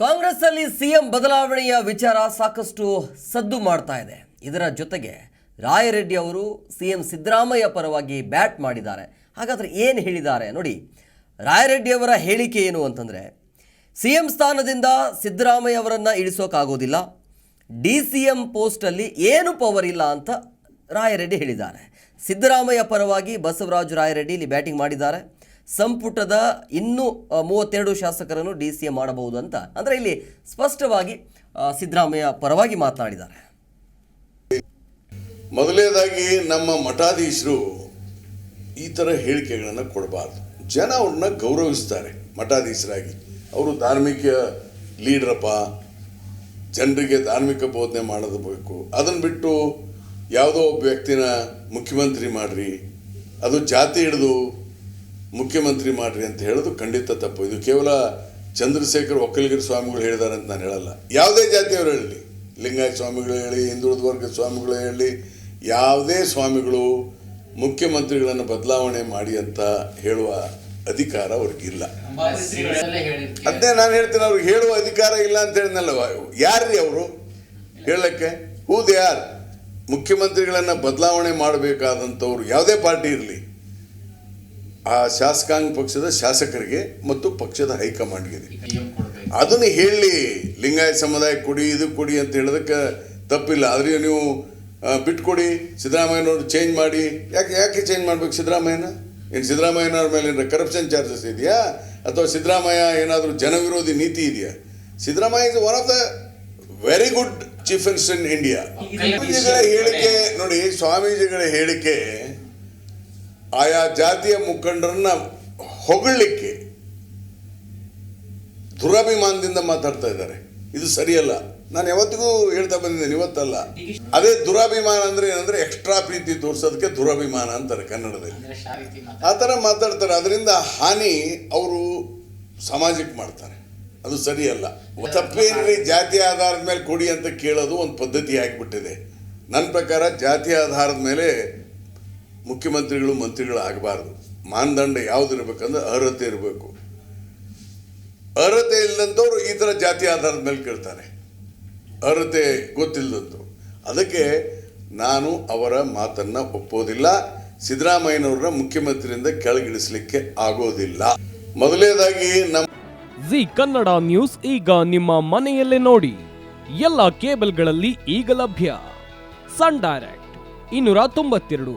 ಕಾಂಗ್ರೆಸ್ ಅಲ್ಲಿ ಸಿಎಂ ಬದಲಾವಣೆಯ ವಿಚಾರ ಸಾಕಷ್ಟು ಸದ್ದು ಮಾಡ್ತಾ ಇದೆ. ಇದರ ಜೊತೆಗೆ ರಾಯರೆಡ್ಡಿ ಅವರು ಸಿಎಂ ಸಿದ್ದರಾಮಯ್ಯ ಪರವಾಗಿ ಬ್ಯಾಟ್ ಮಾಡಿದ್ದಾರೆ. ಹಾಗಾದರೆ ಏನು ಹೇಳಿದ್ದಾರೆ ನೋಡಿ. ರಾಯರೆಡ್ಡಿ ಅವರ ಹೇಳಿಕೆ ಏನು ಅಂತಂದ್ರೆ, ಸಿಎಂ ಸ್ಥಾನದಿಂದ ಸಿದ್ದರಾಮಯ್ಯ ಅವರನ್ನು ಇಳಿಸೋಕ್ಕಾಗೋದಿಲ್ಲ ಡಿ ಸಿ ಎಂ ಪೋಸ್ಟಲ್ಲಿ ಏನು ಪವರ್ ಇಲ್ಲ ಅಂತ ರಾಯರೆಡ್ಡಿ ಹೇಳಿದ್ದಾರೆ. ಸಿದ್ದರಾಮಯ್ಯ ಪರವಾಗಿ ಬಸವರಾಜ ರಾಯರೆಡ್ಡಿ ಇಲ್ಲಿ ಬ್ಯಾಟಿಂಗ್ ಮಾಡಿದ್ದಾರೆ. ಸಂಪುಟದ ಇನ್ನೂ ಮೂವತ್ತೆರಡು ಶಾಸಕರನ್ನು ಡಿ ಸಿ ಎ ಮಾಡಬಹುದು ಅಂತ. ಅಂದರೆ ಇಲ್ಲಿ ಸ್ಪಷ್ಟವಾಗಿ ಸಿದ್ದರಾಮಯ್ಯ ಪರವಾಗಿ ಮಾತನಾಡಿದ್ದಾರೆ. ಮೊದಲನೇದಾಗಿ ನಮ್ಮ ಮಠಾಧೀಶರು ಈ ಥರ ಹೇಳಿಕೆಗಳನ್ನು ಕೊಡಬಾರ್ದು. ಜನ ಅವ್ರನ್ನ ಗೌರವಿಸ್ತಾರೆ ಮಠಾಧೀಶರಾಗಿ. ಅವರು ಧಾರ್ಮಿಕ ಲೀಡ್ರಪ್ಪ, ಜನರಿಗೆ ಧಾರ್ಮಿಕ ಬೋಧನೆ ಮಾಡೋದು ಬೇಕು ಅದನ್ನು ಬಿಟ್ಟು ಯಾವುದೋ ಒಬ್ಬ ವ್ಯಕ್ತಿನ ಮುಖ್ಯಮಂತ್ರಿ ಮಾಡಿರಿ, ಅದು ಜಾತಿ ಹಿಡಿದು ಮುಖ್ಯಮಂತ್ರಿ ಮಾಡ್ರಿ ಅಂತ ಹೇಳೋದು ಖಂಡಿತ ತಪ್ಪು. ಇದು ಕೇವಲ ಚಂದ್ರಶೇಖರ್ ಒಕ್ಕಲಿಗರ ಸ್ವಾಮಿಗಳು ಹೇಳಿದ್ದಾರೆ ಅಂತ ನಾನು ಹೇಳಲ್ಲ. ಯಾವುದೇ ಜಾತಿಯವರು ಹೇಳಲಿ. ಲಿಂಗಾಯ ಸ್ವಾಮಿಗಳು ಹೇಳಿ ಹಿಂದುಳಿದ ವರ್ಗದ ಸ್ವಾಮಿಗಳು ಹೇಳಿ, ಯಾವುದೇ ಸ್ವಾಮಿಗಳು ಮುಖ್ಯಮಂತ್ರಿಗಳನ್ನು ಬದಲಾವಣೆ ಮಾಡಿ ಅಂತ ಹೇಳುವ ಅಧಿಕಾರ ಅವ್ರಿಗಿಲ್ಲ ಅದನ್ನೇ ನಾನು ಹೇಳ್ತೀನಿ, ಅವ್ರಿಗೆ ಹೇಳುವ ಅಧಿಕಾರ ಇಲ್ಲ ಅಂತ ಹೇಳಿದ್ನಲ್ಲ, ಯಾರ್ರಿ ಅವರು? ಹೇಳಕ್ಕೆ? ಹೂ ಯಾರು ಮುಖ್ಯಮಂತ್ರಿಗಳನ್ನು ಬದಲಾವಣೆ ಮಾಡಬೇಕಾದಂಥವ್ರು ಯಾವುದೇ ಪಾರ್ಟಿ ಇರಲಿ. ಆ ಶಾಸಕಾಂಗ ಪಕ್ಷದ ಶಾಸಕರಿಗೆ ಮತ್ತು ಪಕ್ಷದ ಹೈಕಮಾಂಡ್ಗೆ. ಅದನ್ನು ಹೇಳಿ ಲಿಂಗಾಯತ ಸಮುದಾಯ ಕೊಡಿ ಇದು ಕೊಡಿ ಅಂತ ಹೇಳೋದಕ್ಕೆ ತಪ್ಪಿಲ್ಲ. ಆದರೆ ನೀವು ಬಿಟ್ಕೊಡಿ ಸಿದ್ದರಾಮಯ್ಯನವ್ರು ಚೇಂಜ್ ಮಾಡಿ. ಯಾಕೆ ಯಾಕೆ ಚೇಂಜ್ ಮಾಡ್ಬೇಕು ಸಿದ್ದರಾಮಯ್ಯನ? ಏನು ಸಿದ್ದರಾಮಯ್ಯನವ್ರ ಮೇಲೆ ಏನಾರ ಕರಪ್ಷನ್ ಚಾರ್ಜಸ್ ಇದೆಯಾ? ಅಥವಾ ಸಿದ್ದರಾಮಯ್ಯ ಏನಾದರೂ ಜನವಿರೋಧಿ ನೀತಿ ಇದೆಯಾ? Siddaramaiah is one of the very good chief minister in India ಸ್ವಾಮೀಜಿಗಳ ಹೇಳಿಕೆ ನೋಡಿ ಸ್ವಾಮೀಜಿಗಳ ಹೇಳಿಕೆ ಆಯಾ ಜಾತಿಯ ಮುಖಂಡರನ್ನ ಹೊಗಳಲಿಕ್ಕೆ ದುರಾಭಿಮಾನದಿಂದ ಮಾತಾಡ್ತಾ ಇದ್ದಾರೆ. ಇದು ಸರಿಯಲ್ಲ. ನಾನು ಯಾವತ್ತಿಗೂ ಹೇಳ್ತಾ ಬಂದಿದ್ದೇನೆ ಇವತ್ತಲ್ಲ. ಅದೇ ದುರಾಭಿಮಾನ ಅಂದ್ರೆ ಏನಂದ್ರೆ ಎಕ್ಸ್ಟ್ರಾ ಪ್ರೀತಿ ತೋರಿಸೋದಕ್ಕೆ ದುರಾಭಿಮಾನ ಅಂತಾರೆ ಕನ್ನಡದಲ್ಲಿ. ಆ ಥರ ಮಾತಾಡ್ತಾರೆ. ಅದರಿಂದ ಹಾನಿ ಅವರು ಸಮಾಜಕ್ಕೆ ಮಾಡ್ತಾರೆ. ಅದು ಸರಿಯಲ್ಲ. ತಪ್ಪೇನಿ ಜಾತಿ ಆಧಾರದ ಮೇಲೆ ಕೊಡಿ ಅಂತ ಕೇಳೋದು ಒಂದು ಪದ್ಧತಿ ಆಗಿಬಿಟ್ಟಿದೆ. ನನ್ನ ಪ್ರಕಾರ ಜಾತಿ ಆಧಾರದ ಮೇಲೆ ಮುಖ್ಯಮಂತ್ರಿಗಳು, ಮಂತ್ರಿಗಳು ಆಗಬಾರ್ದು. ಮಾನದಂಡ ಯಾವ್ದು ಇರಬೇಕಂದ್ರೆ ಅರ್ಹತೆ ಇರಬೇಕು. ಅರ್ಹತೆ ಇಲ್ಲದಂಥವ್ರು ಈ ಥರ ಜಾತಿ ಆಧಾರದ ಮೇಲೆ ಕೇಳ್ತಾರೆ. ಅರ್ಹತೆ ಗೊತ್ತಿಲ್ಲದಂಥವ್ರು ಅದಕ್ಕೆ ನಾನು ಅವರ ಮಾತನ್ನ ಒಪ್ಪೋದಿಲ್ಲ. ಸಿದ್ದರಾಮಯ್ಯನವ್ರನ್ನ ಮುಖ್ಯಮಂತ್ರಿಯಿಂದ ಕೆಳಗಿಳಿಸಲಿಕ್ಕೆ ಆಗೋದಿಲ್ಲ. ಮೊದಲನೇದಾಗಿ ನಮ್ಮ ಜಿ ಕನ್ನಡ ನ್ಯೂಸ್ ಈಗ ನಿಮ್ಮ ಮನೆಯಲ್ಲೇ ನೋಡಿ. ಎಲ್ಲ ಕೇಬಲ್ಗಳಲ್ಲಿ ಈಗ ಲಭ್ಯ. ಸನ್ ಡೈರೆಕ್ಟ್, ಇನ್ನೂರ ತೊಂಬತ್ತೆರಡು.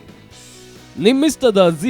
ನಿಮ್ಮಿಸ್ತದ ಜಿ